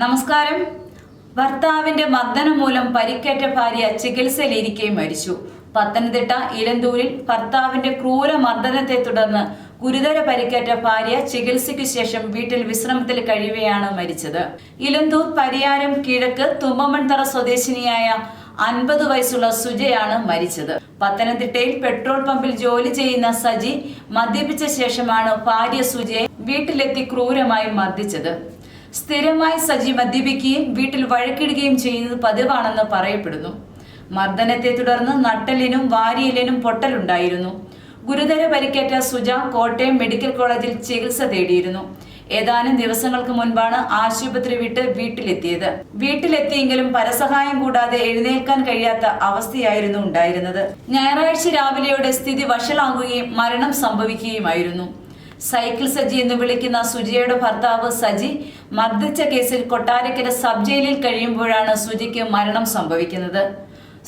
നമസ്കാരം. ഭർത്താവിന്റെ മർദ്ദനം മൂലം പരിക്കേറ്റ ഭാര്യ ചികിത്സയിലിരിക്കെ മരിച്ചു. പത്തനംതിട്ട ഇലന്തൂരിൽ ഭർത്താവിന്റെ ക്രൂര മർദ്ദനത്തെ തുടർന്ന് ഗുരുതര പരിക്കേറ്റ ഭാര്യ ചികിത്സയ്ക്ക് ശേഷം വീട്ടിൽ വിശ്രമത്തിൽ കഴിയുകയാണ് മരിച്ചത്. ഇലന്തൂർ പരിയാരം കിഴക്ക് തുമ്പമൺതറ സ്വദേശിനിയായ അൻപത് വയസ്സുള്ള സുജയാണ് മരിച്ചത്. പത്തനംതിട്ടയിൽ പെട്രോൾ പമ്പിൽ ജോലി ചെയ്യുന്ന സജി മദ്യപിച്ച ശേഷമാണ് ഭാര്യ സുജയെ വീട്ടിലെത്തി ക്രൂരമായി മർദ്ദിച്ചത്. സ്ഥിരമായി സജി മദ്യപിക്കുകയും വീട്ടിൽ വഴക്കിടുകയും ചെയ്യുന്നത് പതിവാണെന്ന് പറയപ്പെടുന്നു. മർദ്ദനത്തെ തുടർന്ന് നട്ടലിനും വാരിയലിനും പൊട്ടലുണ്ടായിരുന്നു. ഗുരുതര പരിക്കേറ്റ സുജ കോട്ടയം മെഡിക്കൽ കോളേജിൽ ചികിത്സ തേടിയിരുന്നു. ഏതാനും ദിവസങ്ങൾക്ക് മുൻപാണ് ആശുപത്രി വിട്ട് വീട്ടിലെത്തിയത്. വീട്ടിലെത്തിയെങ്കിലും പരസഹായം കൂടാതെ എഴുന്നേൽക്കാൻ കഴിയാത്ത അവസ്ഥയായിരുന്നു ഉണ്ടായിരുന്നത്. ഞായറാഴ്ച രാവിലെയോടെ സ്ഥിതി വഷളാകുകയും മരണം സംഭവിക്കുകയുമായിരുന്നു. സൈക്കിൾ സജി എന്ന് വിളിക്കുന്ന സുജിയുടെ ഭർത്താവ് സജി മർദ്ദിച്ച കേസിൽ കൊട്ടാരക്കര സബ് ജയിലിൽ കഴിയുമ്പോഴാണ് സുജിക്ക് മരണം സംഭവിക്കുന്നത്.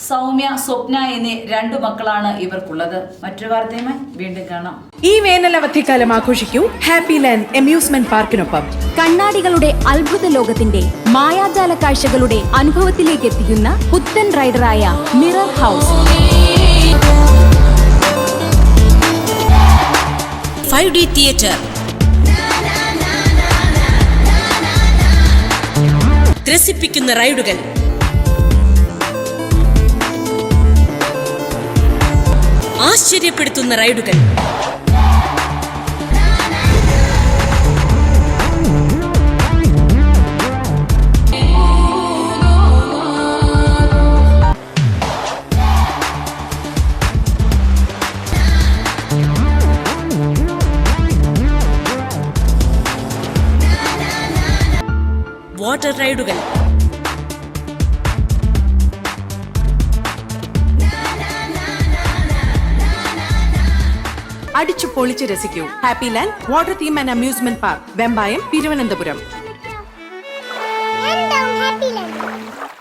സൗമ്യ സ്വപ്ന എന്നീ രണ്ടു മക്കളാണ് ഇവർക്കുള്ളത്. മറ്റൊരു വാർത്തയുമായി വീണ്ടും കാണാം. ഈ വേനൽ അവധിക്കാലം ആഘോഷിക്കൂ ഹാപ്പി ലാൻഡ് അമ്യൂസ്മെന്റ് പാർക്കിനൊപ്പം കണ്ണാടികളുടെ അത്ഭുത ലോകത്തിന്റെ മായാജാല കാഴ്ചകളുടെ അനുഭവത്തിലേക്ക് എത്തിക്കുന്ന പുത്തൻ റൈഡറായ mirror house five D theatre. ത്രസിപ്പിക്കുന്ന റൈഡുകൾ. ആശ്ചര്യപ്പെടുത്തുന്ന റൈഡുകൾ. വാട്ടർ റൈഡുകൾ. അടിച്ചു പൊളിച്ച് രസിക്കൂ. Happy land water theme and amusement park Vembayam Thiruvananthapuram.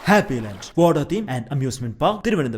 Happy land water theme and amusement park Thiruvananthapuram.